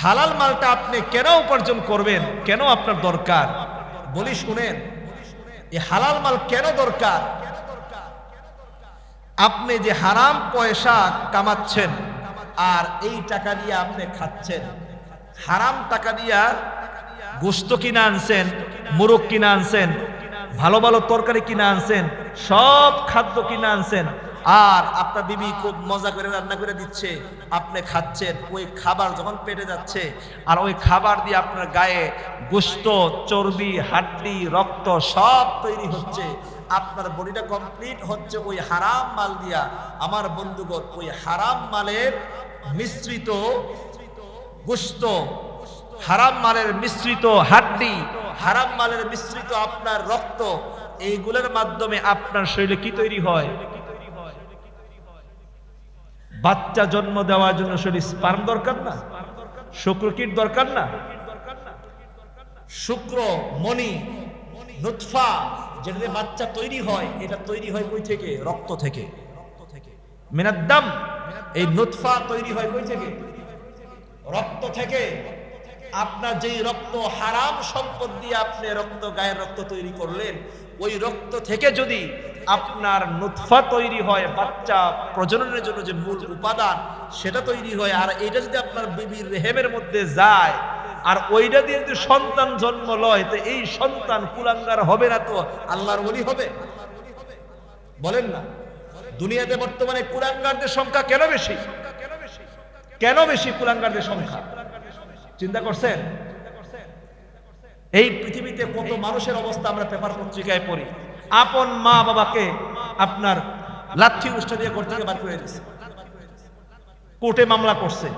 হালাল মালটা আপনি কেন উপার্জন করবেন? কেন আপনার দরকার? বলি শুনেন, এই হালাল মাল কেন দরকার? আপনি যে হারাম পয়সা কামাচ্ছেন আর এই টাকা দিয়ে আপনি খাচ্ছেন, হারাম টাকা দিয়া গোস্ত কিনে আনছেন, মুরগ কিনে আনছেন, ভালো ভালো তরকারি কিনে আনছেন, সব খাদ্য কিনে আনছেন আর আপনার বিবি খুব মজা করে রান্না করে দিচ্ছে, আপনি খাচ্ছেন, ওই খাবার যখন পেটে যাচ্ছে, আর ওই খাবার দিয়ে আপনার গায়ে গোস্ত, চর্বি, হাড্ডি, রক্ত সব তৈরি হচ্ছে। আপনার বডিটা কমপ্লিট হচ্ছে ওই হারাম মাল দিয়া। আমার বন্ধুগণ, ওই হারাম মালের মিশ্রিত গোস্ত, হারাম মালের মিশ্রিত হাড্ডি, হারাম মালের মিশ্রিত আপনার রক্ত, এইগুলোর মাধ্যমে আপনার শরীরে কি তৈরি হয়? বাচ্চা জন্ম দেওয়ার জন্য শরীর স্পার্ম দরকার না শুক্রকিট দরকার না। শুক্র মণি নুৎফা যেটাতে বাচ্চা তৈরি হয় এটা তৈরি হয় কই থেকে? রক্ত থেকে। মিনাদ্দাম। এই নুৎফা তৈরি হয় কই থেকে? রক্ত থেকে। আপনার যেই রক্ত হারাম সম্পদ দিয়ে আপনি রক্ত গায়ের রক্ত তৈরি করলেন ওই রক্ত থেকে যদি আপনার নুৎফা তৈরি হয় বাচ্চা প্রজননের জন্য যে মূল উপাদান, সেটা তৈরি হয়। আর এটা যদি আপনার বিবির রেহেমের মধ্যে যায়, আর ওইটা দিয়ে যদি সন্তান জন্ম লয়, তো এই সন্তান কুলাঙ্গার হবে না তো? আল্লাহর বলি হবে? বলেন না। দুনিয়াতে বর্তমানে কুলাঙ্গারদের সংখ্যা কেন বেশি? কেন বেশি কুলাঙ্গারদের সংখ্যা? চিন্তা করছেন? এই পৃথিবীতে কত মানুষের অবস্থা আমরা পেপার পত্রিকায় পড়ি। আপন মা বাবাকে আপনার লাঠি উষ্ঠা দিয়ে ঘর থেকে বার করে দিচ্ছে কোর্টে মামলা করছে।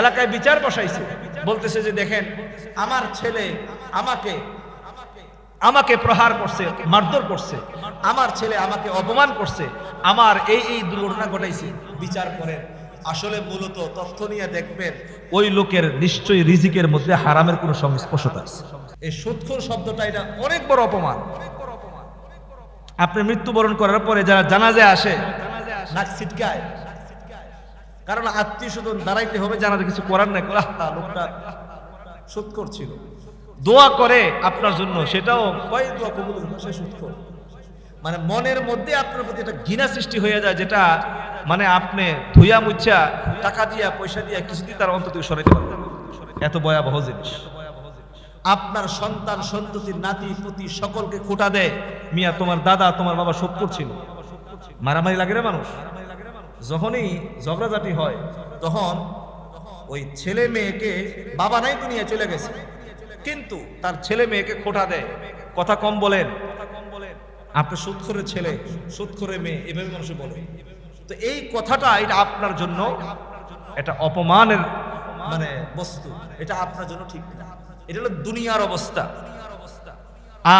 এলাকায় বিচার বসাইছে। বলতেছে যে দেখেন, আমার ছেলে আমাকে আমাকে প্রহার করছে, মারধর করছে। আমার ছেলে আমাকে অপমান করছে। আমার এই এই দুর্ঘটনা ঘটাইছে। বিচার করেন। আসলে মূলত তথ্য নিয়ে দেখবেন, ওই লোকের নিশ্চয়ই রিজিকের মধ্যে হারামের কোনো সংস্পর্শতা আছে। এই সুৎখর শব্দটা এটা অনেক বড় অপমান। আপনি মৃত্যুবরণ করার পরে যারা জানাজায় আসে, নাক ছিটকায়। কারণ আত্মীয় স্বজন দাঁড়াইতে হবে, জানাজা কিছু করার নাই। লোকটা সুৎখর ছিল দোয়া করে আপনার জন্য, সেটাও কয় দোয়া কবুল সে মানে মনের মধ্যে আপনার প্রতি একটা ঘৃণা সৃষ্টি হয়ে যায়, যেটা মানে আপনি ধুইয়া মুচ্ছা টাকা দিয়া, পয়সা দিয়া কিছুদিন তার অন্তত সরাইতে পারবেন এত ভয়াবহ জিনিস। আপনার সন্তান সন্ততির নাতি, পুতি সকলকে খোটা দেয় মিয়া, তোমার দাদা, তোমার বাবা সত্তর ছিল। মারামারি লাগে রে মানুষ। যখনই ঝগড়াঝাটি হয়, তখন ওই ছেলে মেয়েকে বাবা নাই দুনিয়া চলে গেছে। কিন্তু তার ছেলে মেয়েকে খোটা দেয়। কথা কম বলেন। আপনি সুদ করে ছেলে সুদ করে মেয়ে, এভাবে মানুষ বলে। তো এই কথাটা, এটা আপনার জন্য, এটা অপমানের মানে বস্তু। এটা আপনার জন্য ঠিক না। এটা হলো দুনিয়ার অবস্থা।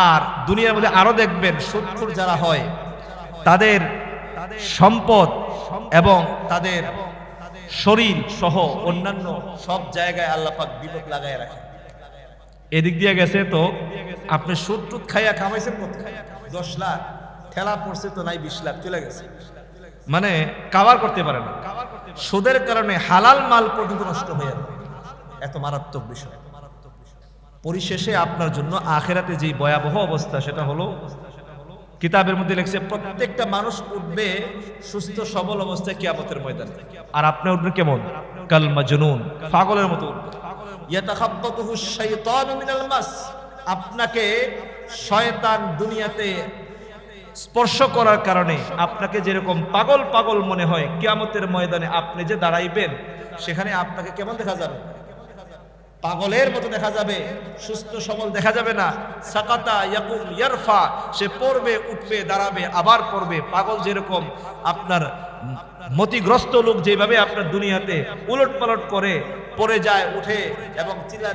আর দুনিয়ার মধ্যে আরও দেখবেন সুদখোর যারা হয়, তাদের সম্পদ এবং তাদের শরীর সহ অন্যান্য সব জায়গায় আল্লাপাক বিপদ লাগায় রাখে। এদিক দিয়ে গেছে তো, আপনি টুদ খাইয়া কামাইছেন কত? দশ লাখ, ঠেলা পড়ছে তো নাই বিশ লাখ, চলে গেছে। মানে কাভার করতে পারে না। সুদের কারণে হালাল মাল পর্যন্ত নষ্ট হয়ে যাবে। এত মারাত্মক বিষয়। পরিশেষে আপনার জন্য আখেরাতে যে ভয়াবহ অবস্থা, সেটা হলো কিতাবের মধ্যে লেখছে, প্রত্যেকটা মানুষ উঠবে সুস্থ, সবল অবস্থায় কিয়ামতের ময়দানে। আর আপনি উঠবেন কেমন? কাল মাজনুন, পাগলের মতো উঠবেন। শাইতানু মিনাল মাস, আপনাকে শয়তান দুনিয়াতে স্পর্শ করার কারণে আপনাকে যেরকম পাগল পাগল মনে হয়, কিয়ামতের ময়দানে আপনি যে দাঁড়াইবেন, সেখানে আপনাকে কেমন দেখা যাবে? পাগলের মতো দেখা যাবে, সুস্থ সবল দেখা যাবে না। সাকাতা ইয়াকুম ইয়ারফা, সে পড়বে, উঠবে, দাঁড়াবে, আবার পড়বে। পাগল যেরকম আপনার মতিগ্রস্ত লোক যেভাবে আপনার দুনিয়াতে উলট পালট করে, পড়ে যায়, উঠে এবং চিল্লা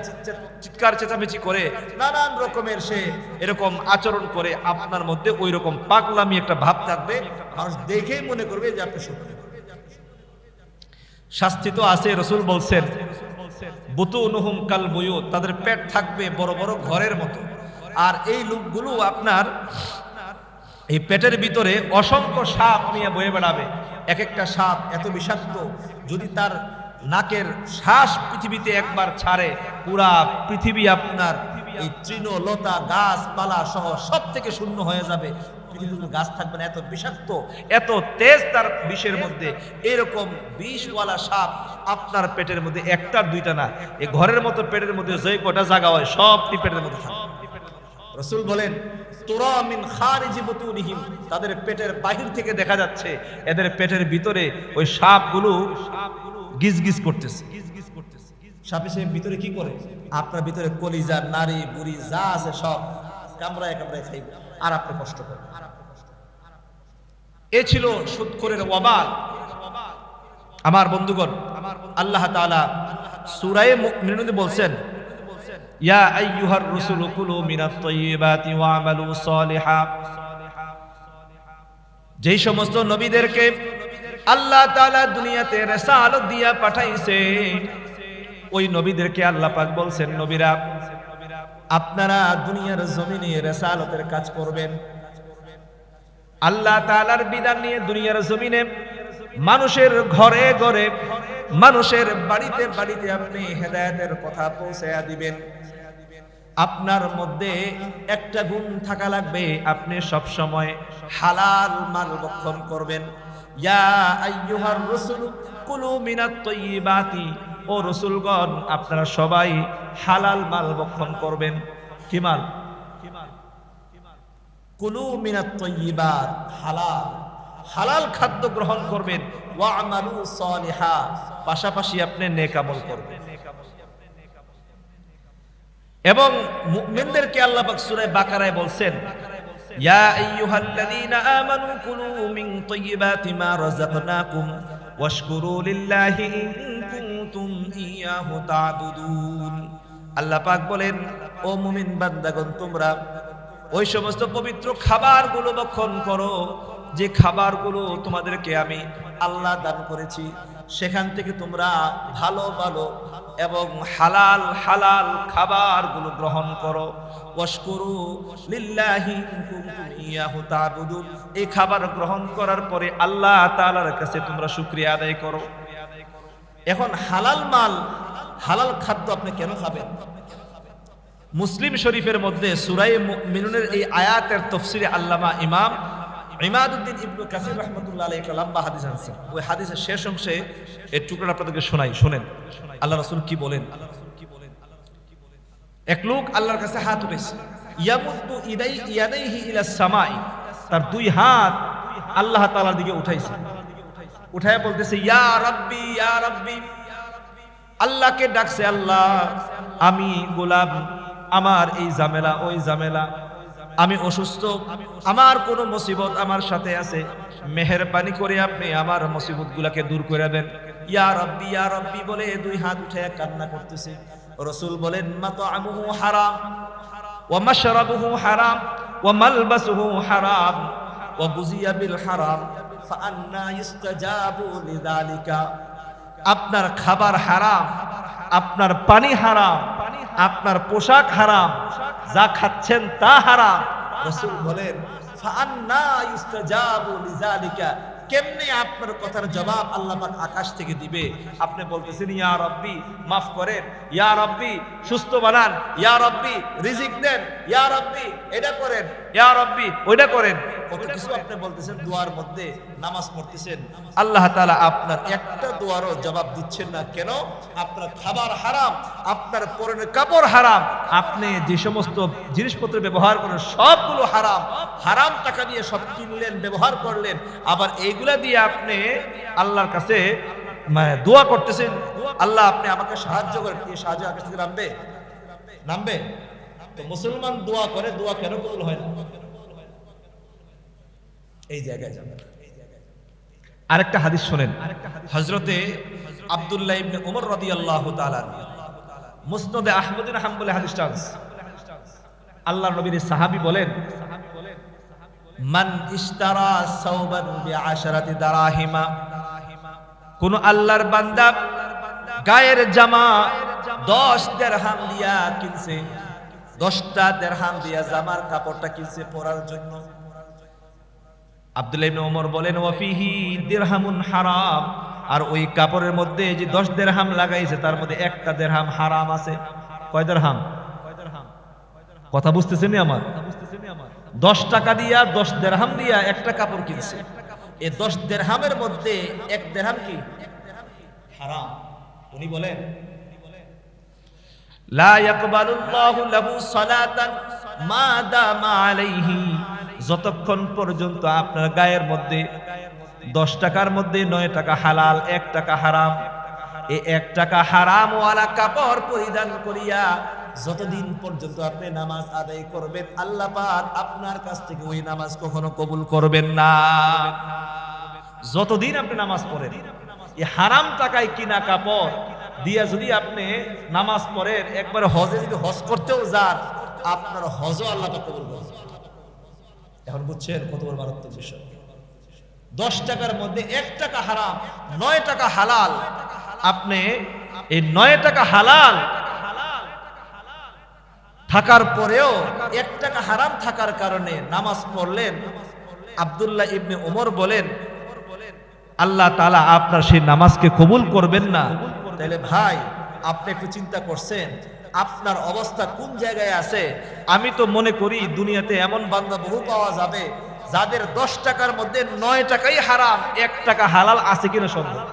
চিৎকার চেঁচামেচি করে, নানান রকমের সে এরকম আচরণ করে, আপনার মধ্যে ওই রকম পাগলামি একটা ভাব থাকবে। মানুষ দেখেই মনে করবে যে আপনি সুখী শাস্তি তো আছে, রসুল বলছেন বুতু নুহুম কাল বয়ু তাদের পেট থাকবে বড় বড় ঘরের মতো। আর এই লোকগুলো আপনার, এই পেটের ভিতরে অসংখ্য সাপ নিয়ে বয়ে বেড়াবে। এক একটা সাপ এত বিষাক্ত, যদি তার নাকের শ্বাস পৃথিবীতে একবার ছাড়ে, পুরা পৃথিবী আপনার এই তৃণ লতা গাছপালা সহ সব থেকে শূন্য হয়ে যাবে। পৃথিবীতে কোনো গাছ থাকবে না, এত বিষাক্ত, এত তেজ তার বিষের মধ্যে। এরকম বিষওয়ালা সাপ আপনার পেটের মধ্যে একটা দুইটা না। এই ঘরের মতো পেটের মধ্যে যে কটা জায়গা হয়, সবটি পেটের মধ্যে রসুল বলেন, তোরা মিন খারিজি বুতুনিহিম তাদের পেটের বাহির থেকে দেখা যাচ্ছে, এদের পেটের ভিতরে ওই সাপগুলো গিজ গিজ করতেছে। সাপে সে ভিতরে কি করে? আপনার ভিতরে কলিজা, নারী, বুড়ি, যা আছে সব কামড়ায় কামড়ায় খাইবে আর আপনি কষ্ট করবেন এ ছিল সুৎখরের ওয়াবাল আমার বন্ধুগণ আল্লাহ তাআলা সূরায়ে মুমিনুনে বলছেন, ইয়া যেই সমস্ত নবীদেরকে আল্লাহ তাআলা দুনিয়াতে রিসালাত দিয়া পাঠাইছে, ওই নবীদেরকে আল্লাহ পাক বলছেন, নবীরা, আপনারা দুনিয়ার জমিনে রিসালাতের কাজ করবেন। আল্লাহ তাআলার বিধান নিয়ে দুনিয়ার জমিনে মানুষের ঘরে ঘরে, মানুষের বাড়িতে বাড়িতে আপনি হেদায়েতের কথা পৌঁছায়া দিবেন। আপনার মধ্যে একটা গুণ থাকা লাগবে, আপনি সব সময় হালাল মাল ভক্ষণ করবেন। ইয়া আইয়ুহার রাসূল, কুলু মিনাত তাইয়্যিবাতি ও রাসূলগণ, আপনারা সবাই হালাল মাল ভক্ষণ করবেন। কি মাল? কুলু মিনাত তাইয়্যিবাত হালাল। হালাল খাদ্য গ্রহণ করবেন। পাশাপাশি আপনি নেক আমল করবেন। এবং মুমিনদেরকে আল্লাহ পাক সূরা বাকারায় বলছেন, ইয়া আইয়ুহাল্লাযীনা আমানু কুলু মিন তাইয়্যিবাতি মা রাযাকনাকুম ওয়াশকুরু লিল্লাহি ইন কুনতুম ইয়াহু তা'বুদুন। আল্লাহ পাক বলেন, ও মুমিন বান্দাগণ, তোমরা ওই সমস্ত পবিত্র খাবারগুলো ভক্ষণ করো যে খাবারগুলো তোমাদেরকে আমি আল্লাহ দান করেছি, সেখান থেকে তোমরা ভালো ভালো এবং হালাল হালাল খাবারগুলো গ্রহণ করো। ওয়াশকুরু লিল্লাহি এই খাবার গ্রহণ করার পরে আল্লাহ তাআলার কাছে তোমরা শুকরিয়া আদায় করো। এখন হালাল মাল, হালাল খাদ্য আপনি কেন খাবেন? মুসলিম শরীফের মধ্যে সুরাই মিনুনের এই আয়াতের তফসিরে আল্লামা ইমাম ইমাদুদ্দিন ইবনু কাসির রহমতুল্লাহ আলাইহি একটা লম্বা হাদিস আনছেন ওই হাদিসের শেষ অংশে এর টুকরা আপনাদেরকে শোনাই, শুনেন। আল্লাহ রাসূল কি বলেন? এক লোক আল্লাহর কাছে হাত উঠেছে। ইয়ামুদ্দু ইদাই ইয়াদাইহি ইলা সামাই। তার দুই হাত আল্লাহ তাআলার দিকে উঠাইছে। উঠায় বলতেছে, ইয়া রাব্বি ইয়া রাব্বি, আল্লাহকে ডাকছে আল্লাহ, আমি গোলাম। আমার এই জামেলা ওই জামেলা আমি অসুস্থ, আমার কোনো মুসিবত আমার সাথে আছে। মেহেরবানি করে আপনি আমার মুসিবত গুলাকে দূর করে দেন। ইয়া রব্বি ইয়া রব্বি বলে দুই হাত উঠে কান্না করতেছে। রসুল বলেন মাতো আমুহু হারাম, ওয়া মাশরাবুহু হারাম, ওয়া মালবাসুহু হারাম, ওয়া বুজিয়া বিল হারাম ফাআন্না ইস্তাজাবু লিযালিকা। আপনার খাবার হারাম, আপনার পানি হারাম, আপনার পোশাক হারাম যা খাচ্ছেন তা হারাম। রসুল বলেন ফান্না ইস্তাজাবু লিযালিকা। কেমনে আপনার কথার জবাব আল্লাহ পাক আকাশ থেকে দিবে? আপনি বলতেছেন ইয়া রব্বি মাফ করেন। ইয়া রব্বি সুস্থ বানান। ইয়া রব্বি রিজিক দেন। ইয়া রব্বি এটা করেন। ইয়া রব্বি ওইটা করেন। কত কিছু আপনি বলতেছেন দোয়ার মধ্যে নামাজ পড়তেছেন। আল্লাহ তাআলা আপনার একটা দোয়ারও জবাব দিচ্ছেন না। কেন? আপনার খাবার হারাম আপনার পরনের কাপড় হারাম। আপনি যে সমস্ত জিনিসপত্র ব্যবহার করেন সবগুলো হারাম। হারাম টাকা দিয়ে সব কিনলেন ব্যবহার করলেন। আবার এইগুলা দিয়ে আপনি আল্লাহর কাছে মানে দোয়া করতেছেন। আল্লাহ আপনি আমাকে সাহায্য করেন। এই সাহায্য আকাশ থেকে নামবে? নামবে? তো মুসলমান দোয়া করে দোয়া কেন কবুল হয় না? এই জায়গায় যাবেন। আরেকটা হাদিস শোনেন। হজরতে আব্দুল্লাহ ইবনে ওমর রাদিয়াল্লাহু তাআলা মুসনদে আহমদিন হাম্বলে আছে। আল্লাহ নবীর সাহাবী বলেন মান ইশতারা সাওবান বিআশারাতি দারাহিমা। কোন আল্লাহর বান্দা গায়ের জামা দশ দেড়হাম দিয়া কিনছে দশটা দেড়হাম দিয়া জামার কাপড়টা কিনছে পরার জন্য। আব্দুল্লাহ ওমর বলেন ওয়াফিহি দিরহামুন হারাম। আর ওই কাপড়ের মধ্যে যে দশ দেড়হাম লাগাইছে, তার মধ্যে একটা দেড়হাম হারাম আছে। কয় দেড়হাম কথা বুঝতেছেন আমার? দশ টাকা দিয়া দশ দেড়হাম দিয়া একটা কাপড় কিনছে। এই দশ দেড়হামের মধ্যে এক দেড়হাম কি? হারাম। উনি বলেন, লা ইয়াকবালুল্লাহু লাহু সালাতান মা দামা আলাইহি যতক্ষণ পর্যন্ত আপনার গায়ের মধ্যে দশ টাকার মধ্যে নয় টাকা হালাল, এক টাকা হারাম এই এক টাকা হারাম ওয়ালা কাপড় পরিধান করিয়া যতদিন পর্যন্ত আপনি নামাজ আদায় করবেন, আল্লাহ পাক আপনার কাছ থেকে ওই নামাজ কখনো কবুল করবেন না। যতদিন আপনি নামাজ পড়েন এই হারাম টাকায় কিনা কাপড় দিয়া যদি আপনি নামাজ পড়েন, একবার হজে যদি হজ করতেও যান, আপনার হজও আল্লাহ কবুল করবেন। এখন বুঝছেন কত বড় মারাত্মক বিষয়। দশ টাকার মধ্যে এক টাকা হারাম, নয় টাকা হালাল। আপনি এই নয় টাকা হালাল থাকার পরেও এক টাকা হারাম থাকার কারণে নামাজ পড়লেন। আব্দুল্লাহ ইবনে ওমর বলেন, আল্লাহ তালা আপনার সেই নামাজকে কবুল করবেন না। তাহলে ভাই, আপনি একটু চিন্তা করছেন আপনার অবস্থা কোন জায়গায় আছে? আমি তো মনে করি দুনিয়াতে এমন বান্দা বহু পাওয়া যাবে, যাদের দশ টাকার মধ্যে নয় টাকাই হারাম, এক টাকা হালাল আছে কিনা সন্দেহ।